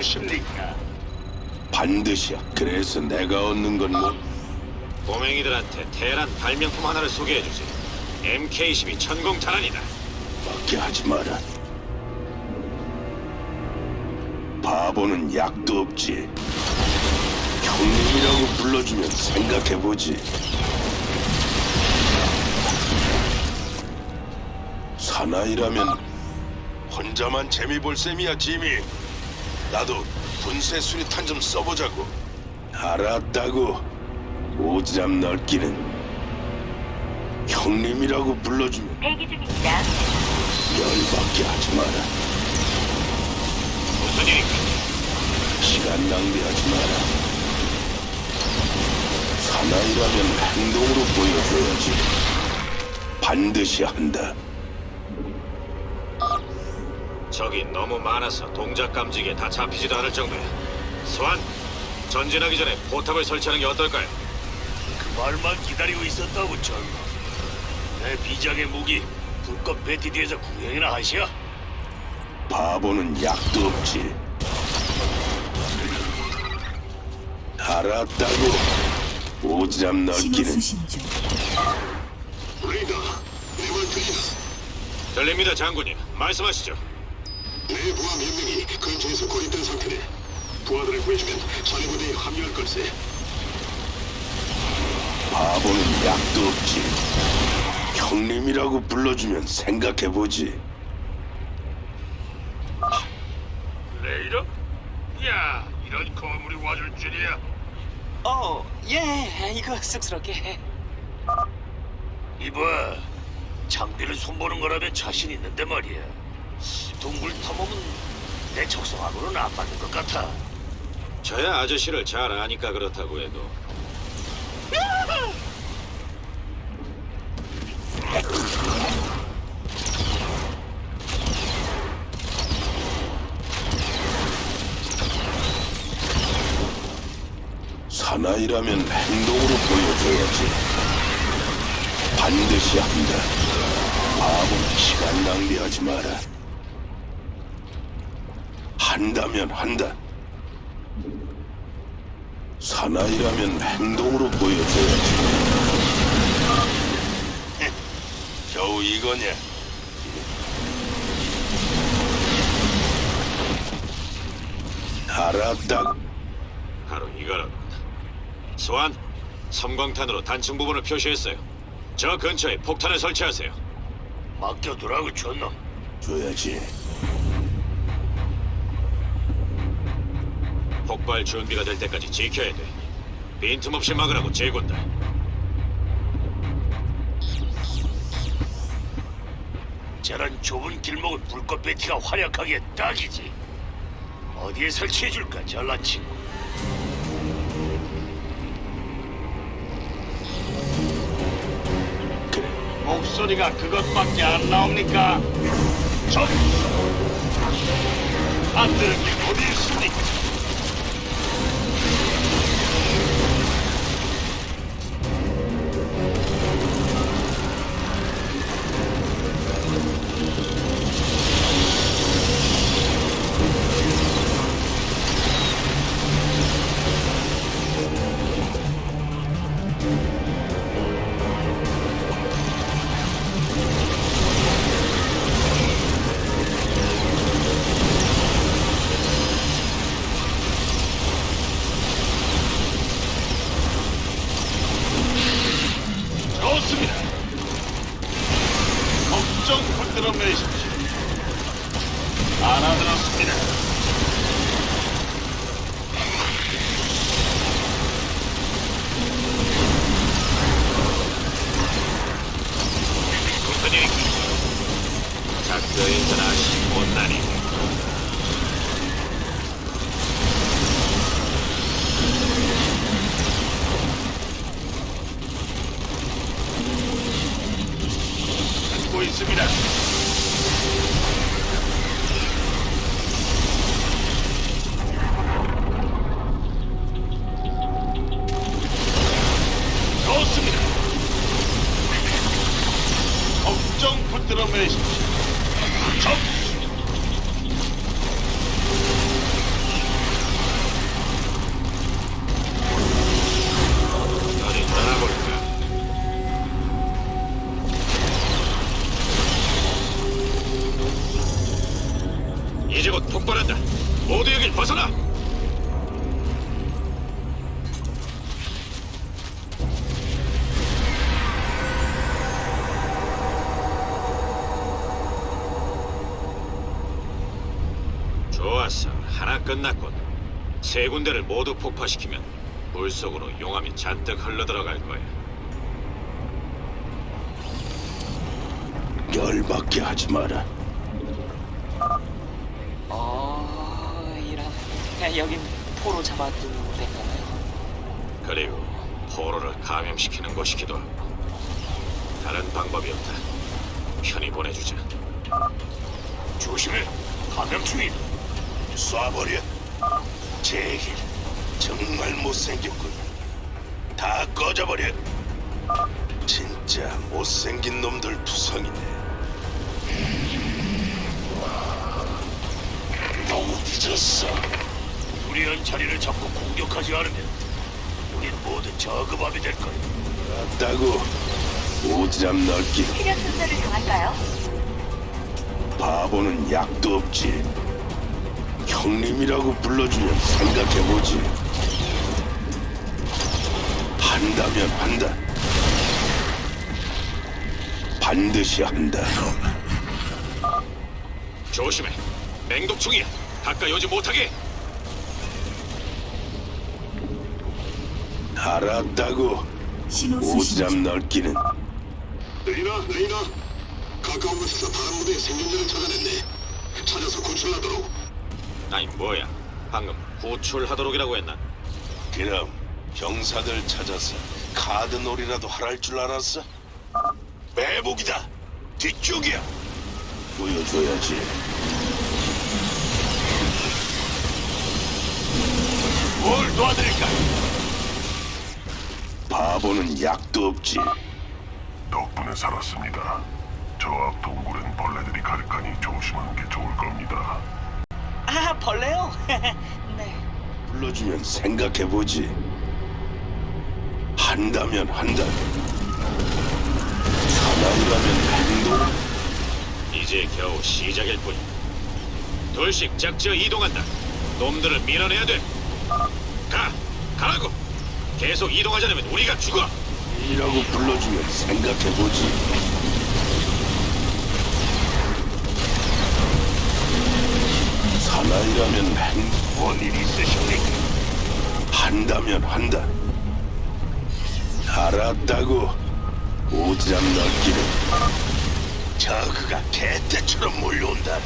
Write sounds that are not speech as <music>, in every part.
오십니까? 반드시 그래서 내가 얻는 건 뭐? 꼬맹이들한테 대란 발명품 하나를 소개해주지. MK12 천공 탄환이다. 밖에 하지 마라. 바보는 약도 없지. 형님이라고 불러주면 생각해보지. 사나이라면 혼자만 재미 볼 셈이야, 지미. 나도 분쇄 수리탄 좀 써보자고. 알았다고. 오지랖 넓기는 형님이라고 불러주면 대기 중입니다. 열받게 하지 마라. 무슨 일인가? 시간 낭비하지 마라. 사나이라면 행동으로 보여줘야지. 반드시 한다. 적이 너무 많아서 동작 감지기에 다 잡히지도 않을 정도야. 소환, 전진하기 전에 포탑을 설치하는 게 어떨까요? 그 말만 기다리고 있었다고 전내 비장의 무기 불꽃 배티 뒤에서 구경이나 하시오. 바보는 약도 없지. 알았다고. 오지랖 신호 넓기는 수신 중. 레이더, 내말 들리나? 들립니다, 장군님. 말씀하시죠. 내 부하 몇 명이 근처에서 고립된 상태네. 부하들을 구해주면 자네 부대에 합류할 걸세. 바보는 약도 없지. 형님이라고 불러주면 생각해보지. 레이더? 야, 이런 거물이 와줄 줄이야. 어, 예, 이거 쑥스럽게. 이봐, 장비를 손보는 거라면 자신 있는데 말이야. 동굴 탐험은 내 적성하고는 안 맞는 것 같아. 저야 아저씨를 잘 아니까 그렇다고 해도. 사나이라면 행동으로 보여줘야지. 반드시 한다. 바보는 시간 낭비하지 마라. 한다면 한다. 사나이라면 행동으로 보여줘야지. <laughs> 겨우 이거냐? 알았다. 바로 이거라고. 소환, 섬광탄으로 단층 부분을 표시했어요. 저 근처에 폭탄을 설치하세요. 맡겨두라고 줬놈. 줘야지. 폭발 준비가 될 때까지 지켜야 돼. 빈틈없이 막으라고 제군다. 저런 좁은 길목은 불꽃 배티가 활약하기에 딱이지. 어디에 설치해줄까, 잘난 친구. 그래. 목소리가 그것밖에 안 나옵니까? 전 안 들은 게 어디 있습니까? 군데를 모두 폭파시키면 물속으로 용암이 잔뜩 흘러들어갈 거야. 열받게 하지 마라. 어, 이런. 야, 여긴 포로 잡아둔 데인가봐요. 그리고 포로를 감염시키는 곳이기도 하고. 다른 방법이 없다. 편히 보내주자. 조심해. 감염충이다. 쏴버려. 제길 정말 못생겼군. 다 꺼져버려. 진짜 못생긴 놈들 투성이네. 너무 늦었어. 유리한 자리를 잡고 공격하지 않으면 우린 모두 저급함이 될 거야. 맞다고 오지랖 넓기 체력 순서를 정할까요? 바보는 약도 없지. 형님이라고 불러주면 생각해보지. 한다면 한다. 반드시 한다. 조심해. 맹독충이야. 가까이 오지 못하게. 알았다고. 오지랖 넓기는 레이나, 레이나. 가까운 곳에서 다른 무대의 생존자를 찾아냈네. 찾아서 구출하도록. 아니 뭐야? 방금 구출하도록이라고 했나? 그럼 병사들 찾아서 카드놀이라도 하랄 줄 알았어? 매복이다. 뒤쪽이야. 보여줘야지. 뭘 도와드릴까? 바보는 약도 없지. 덕분에 살았습니다. 저 앞 동굴엔 벌레들이 가득하니 조심하는 게 좋을 겁니다. 아, 벌레요? <laughs> 네. 불러주면 생각해보지. 한다면 한다. 사나이라면 행동. 이제 겨우 시작일 뿐. 둘씩 짝지어 이동한다. 놈들을 밀어내야 돼. 가, 가라고. 계속 이동하지 않으면 우리가 죽어. 이라고 불러주면 생각해보지. 행, 뭔일 있으십니까? 한다면 한다. 알았다고. 오지랖 넓기는 저그가 개떼처럼 몰려온다.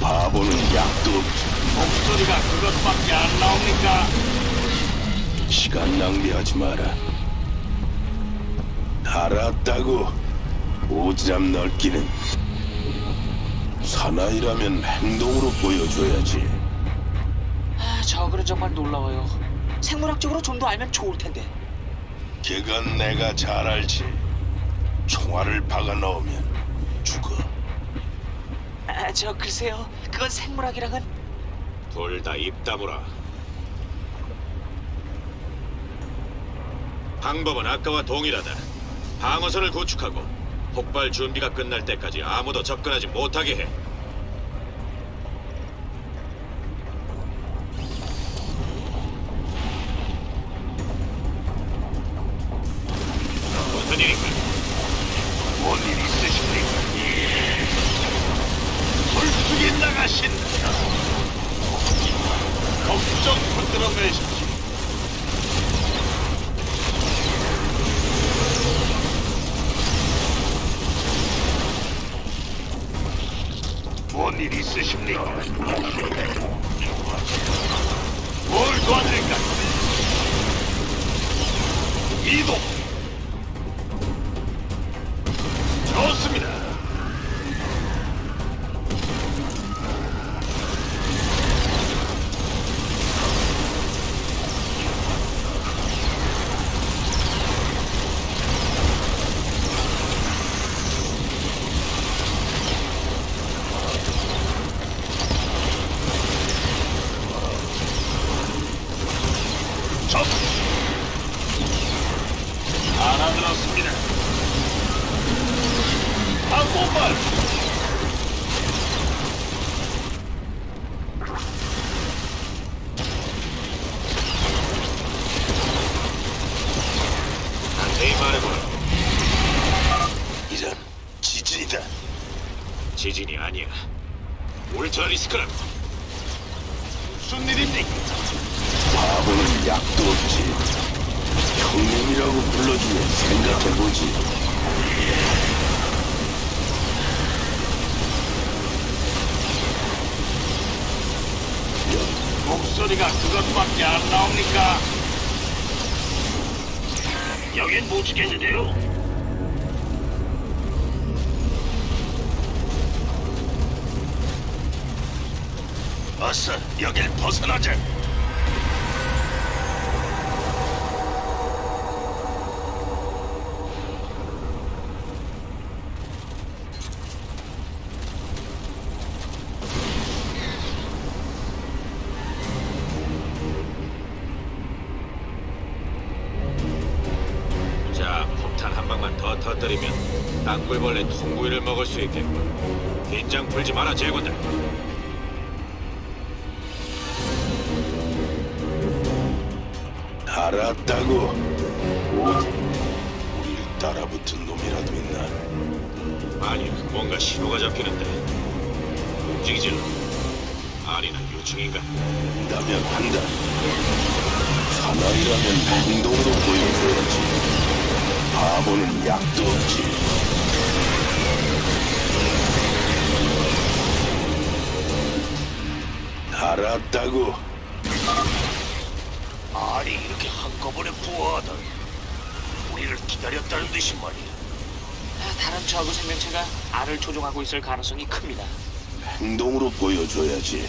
바보는 약도 없지. 목소리가 그것밖에 안 나옵니까? 시간 낭비하지 마라. 알았다고. 오지랖 넓기는 사나이라면 행동으로 보여줘야지. 아, 저거는 정말 놀라워요. 생물학적으로 좀 더 알면 좋을 텐데. 그건 내가 잘 알지. 총알을 박아 넣으면 죽어. 아, 저 글쎄요. 그건 생물학이랑은 둘 다 입 다물어. 방법은 아까와 동일하다. 방어선을 구축하고 폭발 준비가 끝날 때까지 아무도 접근하지 못하게 해. 무슨 일인가? 이동! much. 목소리가 그것밖에 안 나옵니까? 여긴 못 지겠는데요? 어서 여길 벗어나자. 자, 터뜨리면 땅굴벌레 통구이를 먹을 수 있겠군. 긴장 풀지 마라, 제군들. 알았다고. 어디? 우리를 따라붙은 놈이라도 있나? 아니, 뭔가 신호가 잡히는데. 움직이질. 아니나 유충인가? 한다면 한다. 사나이라면 행동으로 보여줘야지. 바보는 약도 없지. 알았다고. 아니 이렇게 한꺼번에 부화하다. 우리를 기다렸다는 듯이 말이야. 아, 다른 저그 생명체가 알을 조종하고 있을 가능성이 큽니다. 행동으로 보여줘야지.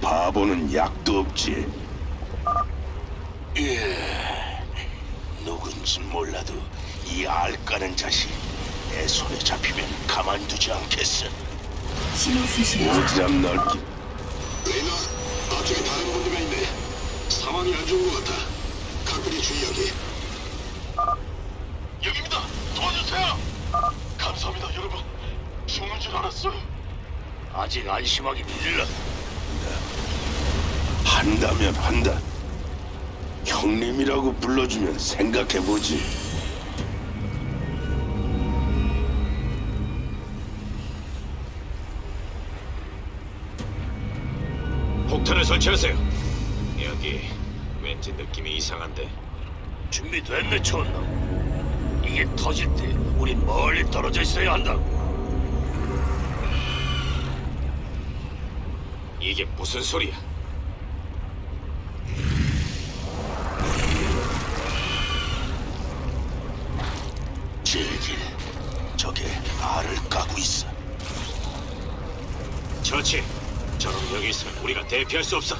바보는 약도 없지. 예, 누군지 몰라도 이 알까는 자식 내 손에 잡히면 가만두지 않겠어. 신호 수신 중. 오지랖 넓기 레이나, 앞쪽에 다른 본드가 있네. 상황이 안 좋은 것 같아. 각별히 주의하게. 여기입니다. 도와주세요. 감사합니다, 여러분. 죽는 줄 알았어요. 아직 안심하기 일러. 한다면 한다. 형님이라고 불러주면 생각해보지. 폭탄을 설치하세요. 여기 왠지 느낌이 이상한데. 준비됐네, 촌놈. 이게 터질 때 우린 멀리 떨어져 있어야 한다고. 이게 무슨 소리야? 처치. 저놈 여기 있으면 우리가 대피할 수 없어.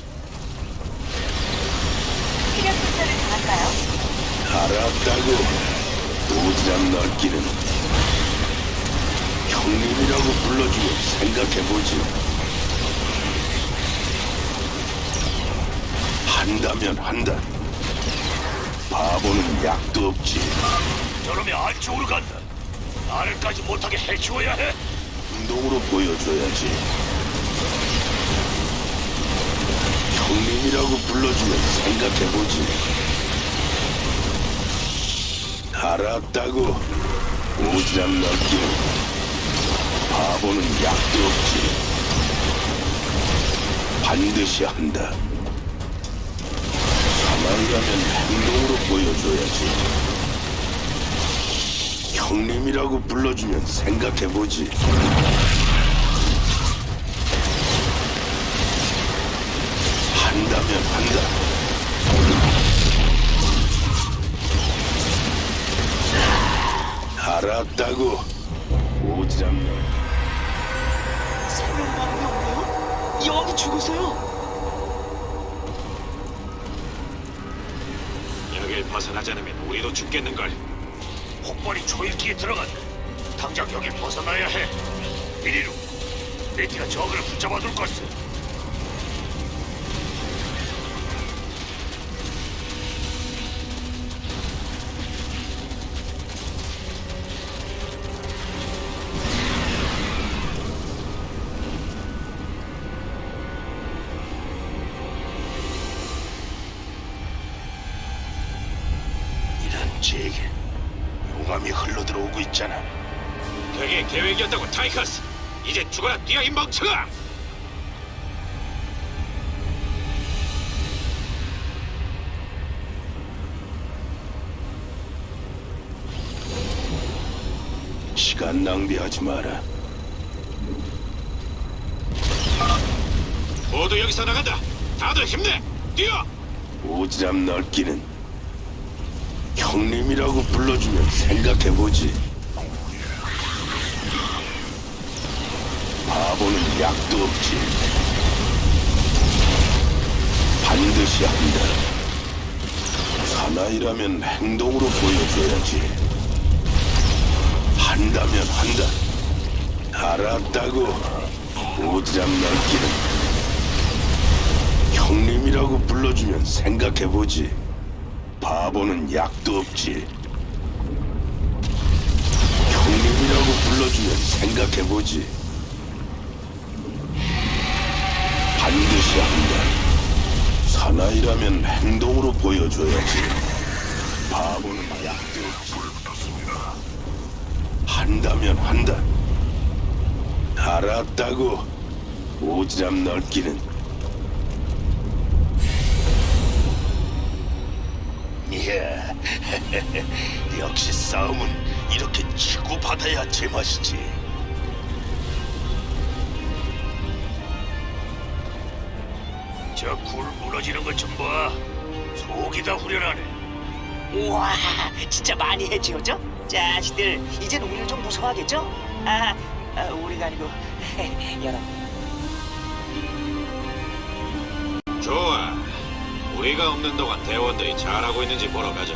피력 분사를 당할까요? 알았다고. 오지랖 넓기는 형님이라고 불러주면 생각해보지. 한다면 한다. 바보는 약도 없지. 저놈이 안쪽으로 간다. 나를까지 못하게 해치워야 해. 행동으로 보여줘야지. 형님이라고 불러주면 생각해보지. 알았다고. 오지랖 넓기는 바보는 약도 없지. 반드시 한다. 사나이라면 행동으로 보여줘야지. 형님이라고 불러주면 생각해보지. 한다면 한다. 알았다고. 오지랖 넓 생명 반응이 없네요? 여왕이 죽었어요. 여길 벗어나지 않으면 우리도 죽겠는걸. 폭발이 초일기에 들어간다. 당장 여길 벗어나야 해. 이리로. 내티가 저그를 붙잡아둘 것을. 제게 용암이 흘러들어오고 있잖아. 그게 계획이었다고 타이커스. 이제 죽어라 뛰어 이 멍청아. 시간 낭비하지 마라. 모두 여기서 나간다. 다들 힘내. 뛰어. 오지랖 넓기는 형님이라고 불러주면 생각해보지. 바보는 약도 없지. 반드시 한다. 사나이라면 행동으로 보여줘야지. 한다면 한다. 알았다고. 오지랖 넓기는 형님이라고 불러주면 생각해보지. 바보는 약도 없지. 형님이라고 불러주면 생각해보지. 반드시 한다. 사나이라면 행동으로 보여줘야지. 바보는 약도 없지. 한다면 한다. 알았다고. 오지랖 넓기는 이야, <laughs> 역시 싸움은 이렇게 치고받아야 제맛이지. 저 굴 무너지는 것 좀 봐. 속이 다 후련하네. 우와, 진짜 많이 해치웠죠? 자식들, 이젠 우리를 좀 무서워하겠죠? 아, 아 우리가 아니고 <laughs> 여러분. 좋아. 우리가 없는 동안 대원들이 잘하고 있는지 보러 가자.